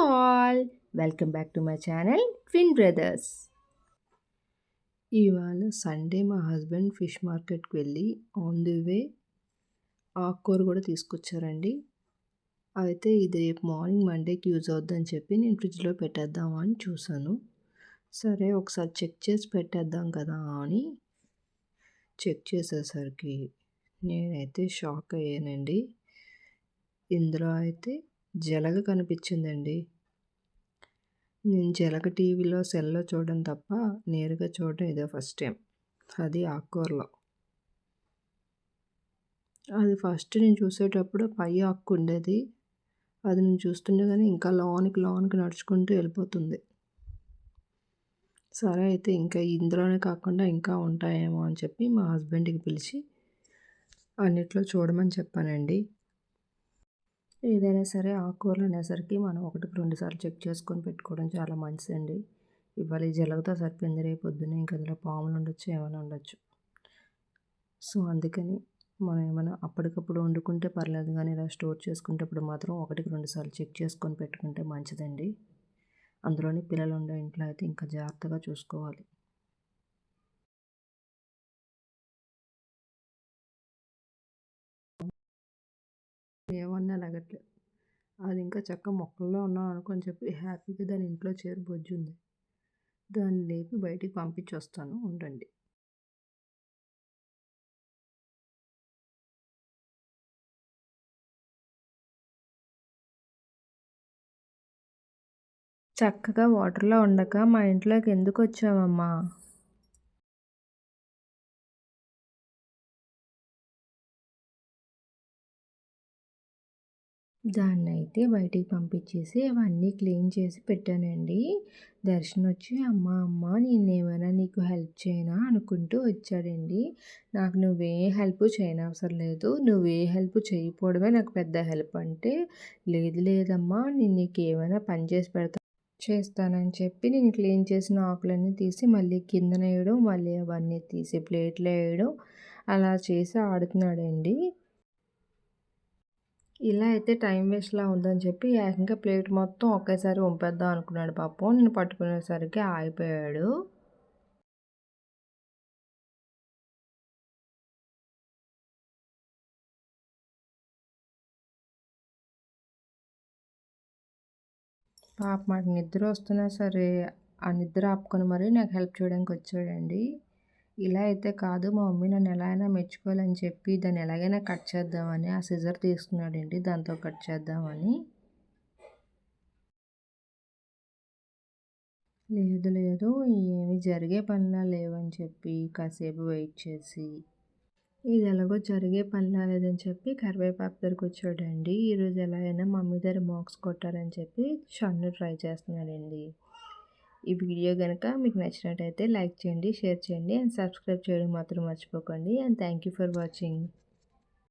All. Welcome back to my channel twin brothers ఇవాళ Sunday మా husband fish మార్కెట్కి వెళ్ళి ఆన్ ది వే ఆకుకూర కూడా తీసుకొచ్చారండి. అయితే ఇది రేపు మార్నింగ్ మండేకి యూజ్ అవుద్దని చెప్పి నేను ఫ్రిడ్జ్లో పెట్టేద్దామా అని చూశాను. సరే ఒకసారి చెక్ చేసి పెట్టేద్దాం కదా అని చెక్ చేసేసరికి నేనైతే షాక్ అయ్యానండి. ఇందులో అయితే జలగ కనిపించిందండి. నేను జలగ టీవీలో సెల్లో చూడడం తప్ప నేరుగా చూడడం ఇదే ఫస్ట్ టైం. అది ఆకుకూరలో. అది ఫస్ట్ నేను చూసేటప్పుడు పై ఆకు ఉండేది. అది నేను చూస్తుండగానే ఇంకా లోనికి లోనికి నడుచుకుంటూ వెళ్ళిపోతుంది. సరే అయితే ఇంకా ఇందులోనే కాకుండా ఇంకా ఉంటాయేమో అని చెప్పి మా హస్బెండ్కి పిలిచి అన్నిట్లో చూడమని చెప్పానండి. ఏదైనా సరే ఆకుకూరలు అనేసరికి మనం ఒకటికి రెండు సార్లు చెక్ చేసుకొని పెట్టుకోవడం చాలా మంచిదండి. ఇవాళ ఈ జలగతో సరిపోయింది రేపు పొద్దున్న ఇంక అందులో పాములు ఉండొచ్చు ఏమైనా ఉండొచ్చు. సో అందుకని మనం ఏమైనా అప్పటికప్పుడు వండుకుంటే పర్లేదు కానీ ఇలా స్టోర్ చేసుకునేటప్పుడు మాత్రం ఒకటికి రెండు సార్లు చెక్ చేసుకొని పెట్టుకుంటే మంచిదండి. అందులోని పిల్లలు ఉండే ఇంట్లో అయితే ఇంకా జాగ్రత్తగా చూసుకోవాలి. ఏమన్నా లగట్లేదు అది ఇంకా చక్క మొక్కల్లో ఉన్నాం అనుకొని చెప్పి హ్యాపీగా దాని ఇంట్లో చేరి బొజ్జుంది దాన్ని లేపి బయటికి పంపించి వస్తాను ఉండండి. చక్కగా వాటర్లో ఉండక మా ఇంట్లోకి ఎందుకు వచ్చావమ్మా? దాన్నైతే బయటికి పంపించేసి అవన్నీ క్లీన్ చేసి పెట్టానండి. దర్శన్ వచ్చి అమ్మ అమ్మ నేనేమైనా నీకు హెల్ప్ చేయనా? అనుకుంటూ వచ్చాడండి. నాకు నువ్వే హెల్ప్ చేయనవసరం లేదు నువ్వే హెల్ప్ చేయకపోవడమే నాకు పెద్ద హెల్ప్ అంటే లేదు లేదమ్మా. నేను నీకు ఏమైనా పని చేసి పెడతా చేస్తానని చెప్పి నేను క్లీన్ చేసిన ఆకులన్నీ తీసి మళ్ళీ కిందన వేయడం మళ్ళీ అవన్నీ తీసి ప్లేట్లో వేయడం అలా చేసి ఆడుతున్నాడండి. ఇలా అయితే టైం వేస్ట్లా ఉందని చెప్పి ఏకంగా ప్లేట్ మొత్తం ఒకేసారి వంపేద్దాం అనుకున్నాడు పాపం నేను పట్టుకునేసరికి ఆగిపోయాడు. పాప మాకు నిద్ర వస్తున్నా సరే ఆ నిద్ర ఆపుకొని మరీ నాకు హెల్ప్ చేయడానికి వచ్చాడండి. ఇలా అయితే కాదు మా మమ్మీ నన్ను ఎలా అయినా మెచ్చుకోవాలని చెప్పి దాన్ని ఎలాగైనా కట్ చేద్దామని ఆ సిజర్ తీసుకున్నాడండి దాంతో కట్ చేద్దామని. లేదు లేదు ఏమి జరిగే పనిలా లేవని చెప్పి కాసేపు వెయిట్ చేసి. ఇది ఎలాగో జరిగే పనిలా లేదని చెప్పి కరివేపాకు దగ్గరకు వచ్చాడండి. ఈరోజు ఎలా అయినా మమ్మీ దగ్గర మార్క్స్ కొట్టారని చెప్పి షన్ను ట్రై చేస్తున్నాడండి. ఈ వీడియో కనుక మీకు నచ్చినట్టయితే లైక్ చేయండి షేర్ చేయండి అండ్ సబ్స్క్రైబ్ చేయడం మాత్రం మర్చిపోకండి and thank you for watching.